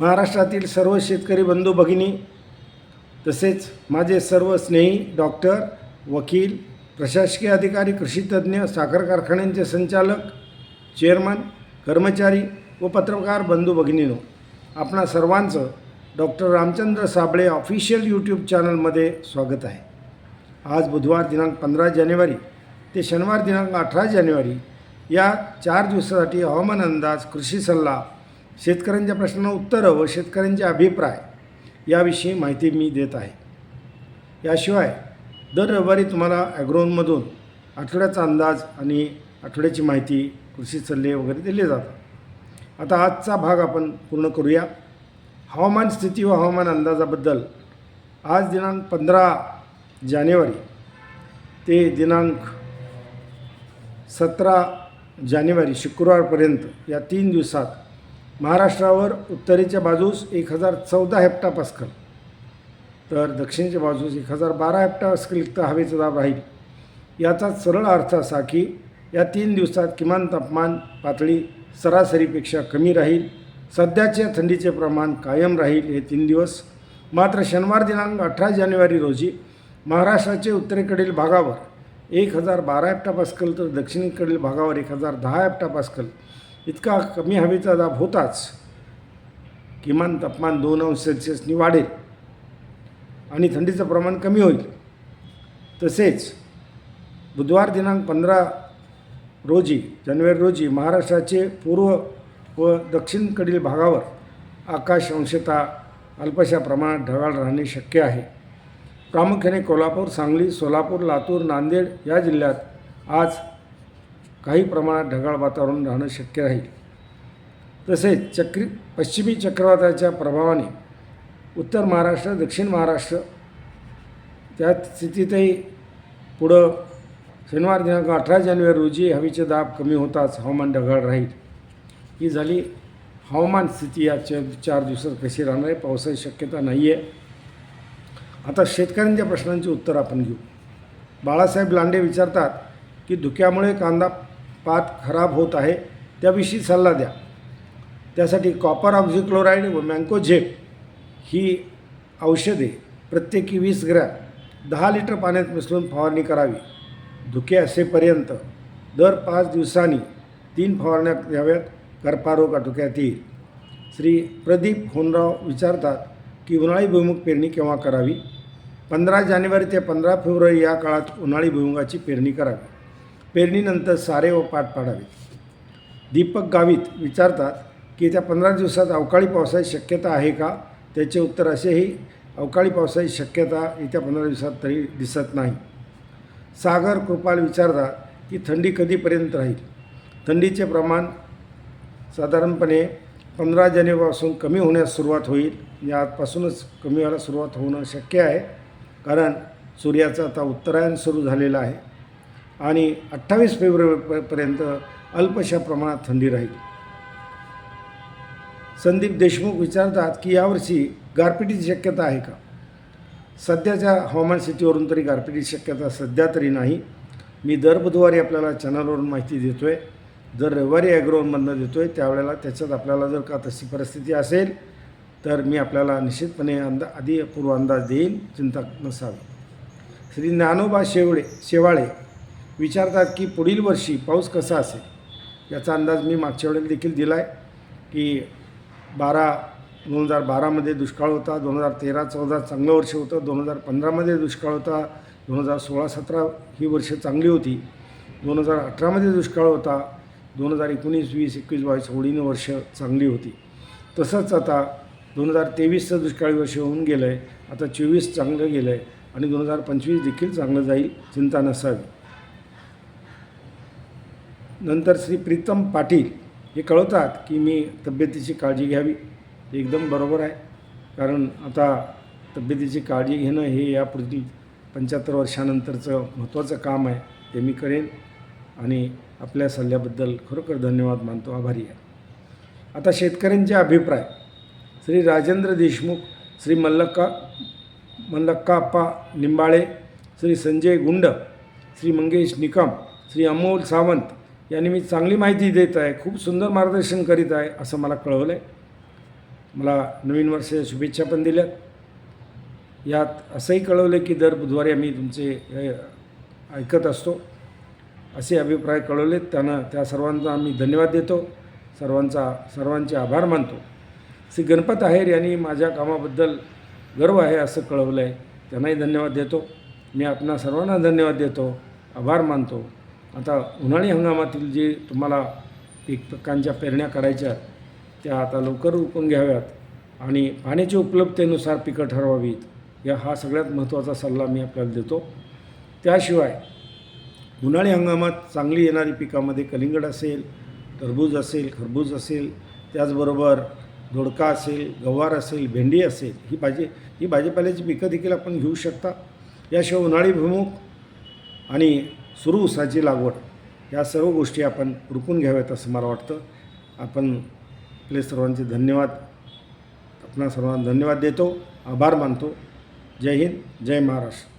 महाराष्ट्रातील सर्व शेतकरी बंधू भगिनी तसेच माझे सर्व स्नेही डॉक्टर वकील प्रशासकीय अधिकारी कृषीतज्ज्ञ साखर कारखान्यांचे संचालक चेअरमन कर्मचारी व पत्रकार बंधू भगिनीनो आपणा सर्वांचं doctor Ramchandra Sable official YouTube चॅनलमध्ये स्वागत आहे. आज बुधवार दिनांक पंधरा जानेवारी ते शनिवार दिनांक अठरा जानेवारी या चार दिवसासाठी हवामान अंदाज कृषी सल्ला शेतकऱ्यांच्या प्रश्नांना उत्तरं व शेतकऱ्यांचे अभिप्राय याविषयी माहिती मी देत आहे. याशिवाय दर रविवारी तुम्हाला ॲग्रोनमधून आठवड्याचा अंदाज आणि आठवड्याची माहिती कृषी सल्ले वगैरे दिले जातात. आता आजचा भाग आपण पूर्ण करूया. हवामान स्थिती व हवामान अंदाजाबद्दल आज दिनांक पंधरा जानेवारी ते दिनांक सतरा जानेवारी शुक्रवारपर्यंत या तीन दिवसात महाराष्ट्रावर उत्तरेच्या बाजूस एक हजार चौदा हेप्टा पास्कल. तर दक्षिणेच्या बाजूस एक हजार बारा हेप्टा पास्कल इतका हवेचा दाब राहील. याचा सरळ अर्थ असा की या तीन दिवसात किमान तापमान पातळी सरासरीपेक्षा कमी राहील. सध्याच्या थंडीचे प्रमाण कायम राहील हे तीन दिवस. मात्र शनिवार दिनांक अठरा जानेवारी रोजी महाराष्ट्राचे उत्तरेकडील भागावर एक हजार बारा हेप्टा पास्कल तर दक्षिणेकडील भागावर एक हजार दहा हेप्टा पास्कल इतका कमी हवेचा दाब होताच किमान तापमान दोन अंश सेल्सिअसनी वाढेल आणि थंडीचं प्रमाण कमी होईल. तसेच बुधवार दिनांक पंधरा रोजी जानेवारी रोजी महाराष्ट्राचे पूर्व व दक्षिणकडील भागावर आकाश अंशतः अल्पशा प्रमाणात ढगाळ राहणे शक्य आहे. प्रामुख्याने कोल्हापूर सांगली सोलापूर लातूर नांदेड या जिल्ह्यात आज काही प्रमाणात ढगाळ वातावरण राहणं शक्य राहील तसेच चक्री पश्चिमी चक्रवाताच्या प्रभावाने उत्तर महाराष्ट्र दक्षिण महाराष्ट्र त्या स्थितीतही पुढं शनिवार दिनांक अठरा जानेवारी रोजी हवेचे दाब कमी होताच हवामान ढगाळ राहील. ही झाली हवामान स्थिती. या च चार दिवसात कशी राहणार आहे पावसाची शक्यता नाही आहे आता शेतकऱ्यांच्या प्रश्नांची उत्तर आपण घेऊ. बाळासाहेब लांडे विचारतात की धुक्यामुळे कांदा पात खराब होत आहे त्याविषयी सल्ला द्या. त्यासाठी कॉपर ऑक्झिक्लोराईड व मँकोझेप ही औषधे प्रत्येकी वीस ग्रॅम दहा लिटर पाण्यात मिसळून फवारणी करावी. धुके असेपर्यंत दर पाच दिवसांनी तीन फवारण्या घ्याव्यात करपारोग आटोक्यात येईल. श्री प्रदीप होनराव विचारतात की उन्हाळी भुईमुग पेरणी केव्हा करावी? पंधरा जानेवारी ते पंधरा फेब्रुवारी या काळात उन्हाळी भुईमुगाची पेरणी करावी. पेरणीनंतर सारे व पाठ पाडावे. दीपक गावित विचारतात की त्या पंधरा दिवसात अवकाळी पावसाची शक्यता आहे का? त्याचे उत्तर असेही अवकाळी पावसाची शक्यता येत्या पंधरा दिवसात तरी दिसत नाही. सागर कृपाल विचारतात की थंडी कधीपर्यंत राहील? थंडीचे प्रमाण साधारणपणे पंधरा जानेवारीपासून कमी होण्यास सुरुवात होईल. या आजपासूनच कमी व्हायला सुरुवात होणं शक्य आहे कारण सूर्याचं आता उत्तरायण सुरू झालेलं आहे. आणि अठ्ठावीस फेब्रुवारीपर्यंत अल्पशा प्रमाणात थंडी राहील. संदीप देशमुख विचारतात की यावर्षी गारपिटीची शक्यता आहे का? सध्याच्या हवामान स्थितीवरून तरी गारपिटीची शक्यता सध्या तरी नाही. मी दर बुधवारी आपल्याला चॅनलवरून माहिती देतो आहे जर रविवारी ॲग्रोवनमधनं देतो आहे त्यावेळेला त्याच्यात आपल्याला जर का तशी परिस्थिती असेल तर मी आपल्याला निश्चितपणे अंदा आधी पूर्व अंदाज देईन. चिंता नसावी श्री ज्ञानोबा शेवळे शेवाळे विचारतात की पुढील वर्षी पाऊस कसा असेल? याचा अंदाज मी मागच्या वेळेला देखील दिला आहे की बारा दोन हजार बारामध्ये दुष्काळ होता दोन हजार तेरा चौदा चांगलं वर्ष होतं दोन हजार पंधरामध्ये दुष्काळ होता दोन हजार सोळा सतरा ही वर्ष चांगली होती दोन हजार अठरामध्ये दुष्काळ होता दोन हजार एकोणीस वीस एकवीस बावीस होळीनं वर्ष चांगली होती. तसंच आता दोन हजार तेवीसचं दुष्काळी वर्ष होऊन गेलं आहे आता चोवीस चांगलं गेलं आहे आणि दोन हजार पंचवीस देखील चांगलं जाईल चिंता नसावी. नंतर श्री प्रीतम पाटील हे कळवतात की मी तब्येतीची काळजी घ्यावी. ते एकदम बरोबर आहे. कारण आता तब्येतीची काळजी घेणं हे यापुढील पंच्याहत्तर वर्षानंतरचं महत्त्वाचं काम आहे ते मी करेन. आणि आपल्या सल्ल्याबद्दल खरोखर धन्यवाद मानतो. आभारी आहे. आता शेतकऱ्यांचे अभिप्राय. श्री राजेंद्र देशमुख श्री मल्लक्का मल्लक्काप्पा निंबाळे श्री संजय गुंड श्री मंगेश निकम श्री अमोल सावंत यांनी मी चांगली माहिती देत आहे खूप सुंदर मार्गदर्शन करीत आहे असं मला कळवलं आहे मला नवीन वर्षाच्या शुभेच्छा पण दिल्यात. यात असंही कळवलं की दर बुधवारी आम्ही तुमचे ऐकत असतो. असे अभिप्राय कळवलेत. त्यांना त्या सर्वांचा आम्ही धन्यवाद देतो. सर्वांचा सर्वांचे आभार मानतो. श्री गणपत आहेर यांनी माझ्या कामाबद्दल गर्व आहे असं कळवलं आहे त्यांनाही धन्यवाद देतो. मी आपणा सर्वांना धन्यवाद देतो. आभार मानतो. आता उन्हाळी हंगामातील जे तुम्हाला पीक पिकांच्या पेरण्या करायच्या त्या आता लवकर उरकून घ्याव्यात आणि पाण्याच्या उपलब्धतेनुसार पिकं ठरवावीत या हा सगळ्यात महत्त्वाचा सल्ला मी आपल्याला देतो. त्याशिवाय उन्हाळी हंगामात चांगली येणारी पिकामध्ये कलिंगड असेल टरबूज असेल खरबूज असेल त्याचबरोबर दोडका असेल गवार असेल भेंडी असेल ही भाजी ही भाजीपाल्याची पिकं देखील आपण घेऊ शकता. याशिवाय उन्हाळी भुमुग आणि सुरू ऊसाची लागवड. या सर्व गोष्टी आपण रुकून घ्याव्यात असं मला वाटतं. आपण आपले सर्वांचे धन्यवाद. आपणा सर्वांना धन्यवाद देतो. आभार मानतो. जय हिंद. जय महाराष्ट्र.